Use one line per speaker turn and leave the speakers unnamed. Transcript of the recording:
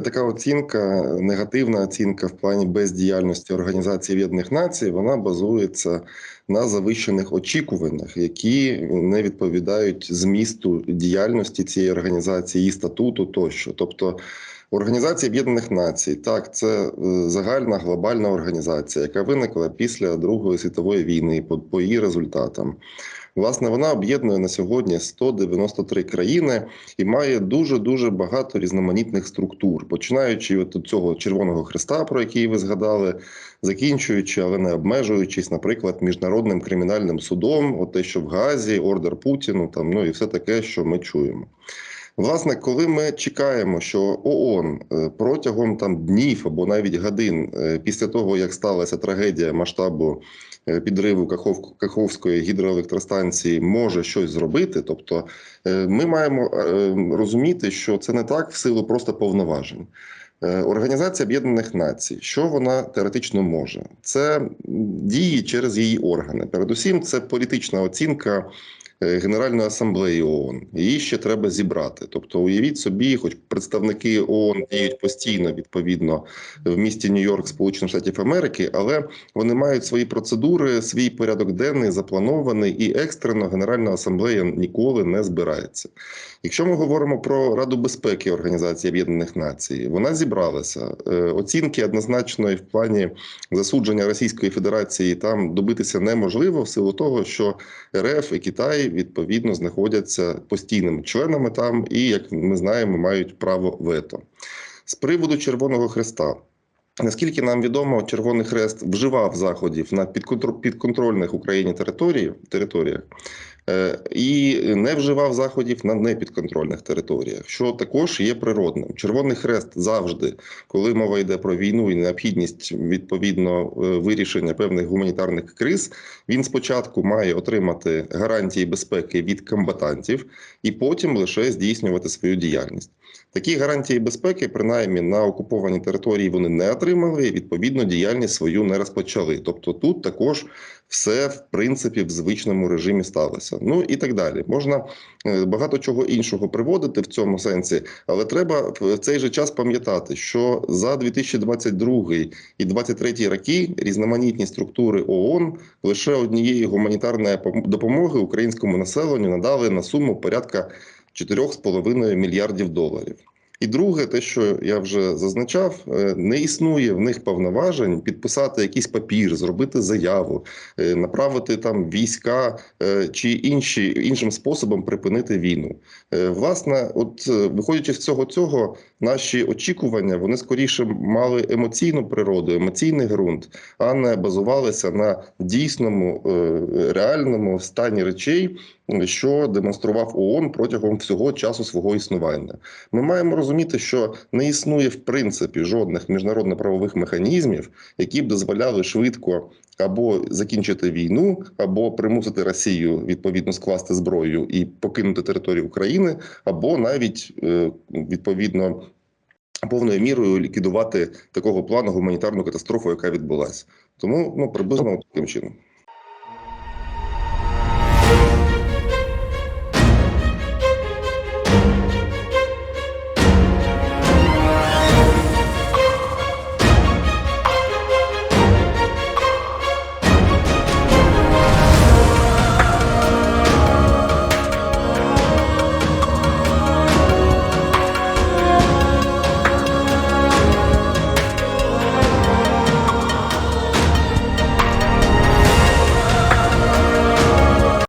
Така оцінка, негативна оцінка в плані бездіяльності Організації Об'єднаних Націй, вона базується на завищених очікуваннях, які не відповідають змісту діяльності цієї організації, її статуту тощо. Тобто, Організація Об'єднаних Націй, так, це е, загальна глобальна організація, яка виникла після Другої світової війни по, по її результатам. Власне, вона об'єднує на сьогодні 193 країни і має дуже дуже багато різноманітних структур, починаючи від цього Червоного Христа, про який ви згадали, закінчуючи, але не обмежуючись, наприклад, міжнародним кримінальним судом, от те, що в Газі, ордер Путіну, там ну і все таке, що ми чуємо. Власне, коли ми чекаємо, що ООН е, протягом там днів або навіть годин е, після того, як сталася трагедія масштабу е, підриву Каховської гідроелектростанції, може щось зробити, тобто ми маємо розуміти, що це не так в силу просто повноважень. Організація Об'єднаних Націй, що вона теоретично може, це дії через її органи. Передусім, це політична оцінка Генеральної асамблеї ООН. Її ще треба зібрати. Тобто, уявіть собі, хоч представники ООН діють постійно відповідно в місті Нью-Йорк, Сполучених Штатів Америки, але вони мають свої процедури, свій порядок денний запланований, і екстрено Генеральна асамблея ніколи не збирається. Якщо ми говоримо про Раду безпеки Організації Об'єднаних Націй, вона зібралася. Е, оцінки однозначно в плані засудження Російської Федерації там добитися неможливо в силу того, що РФ і Китай відповідно знаходяться постійними членами там, і як ми знаємо, мають право вето з приводу Червоного Хреста. Наскільки нам відомо, Червоний Хрест вживав заходів на підконтрольних Україні територіях і не вживав заходів на непідконтрольних територіях, що також є природним. Червоний хрест завжди, коли мова йде про війну і необхідність відповідно е, вирішення певних гуманітарних криз, він спочатку має отримати гарантії безпеки від комбатантів і потім лише здійснювати свою діяльність. Такі гарантії безпеки, принаймні на окупованій території, вони не отримали і відповідно діяльність свою не розпочали. Тобто, тут також все в принципі в звичному режимі сталося. Ну і так далі. Можна е, багато чого іншого приводити в цьому сенсі, але треба в цей же час пам'ятати, що за 2022 і 2023 роки різноманітні структури ООН лише однієї гуманітарної допомоги українському населенню надали на суму порядка 4,5 мільярдів доларів. І друге, те, що я вже зазначав, е, не існує в них повноважень підписати якийсь папір, зробити заяву, е, направити там війська е, чи інші іншим способом припинити війну. Власне, от виходячи з цього цього, наші очікування вони скоріше мали емоційну природу, емоційний ґрунт, а не базувалися на дійсному реальному стані речей що демонстрував ООН протягом всього часу свого існування. Ми маємо розуміти, що не існує в принципі жодних міжнародно-правових механізмів, які б дозволяли швидко або закінчити війну, або примусити Росію відповідно скласти зброю і покинути територію України, або навіть е, відповідно. Повною мірою ліквідувати такого плану гуманітарну катастрофу, яка відбулася, тому ну приблизно таким чином.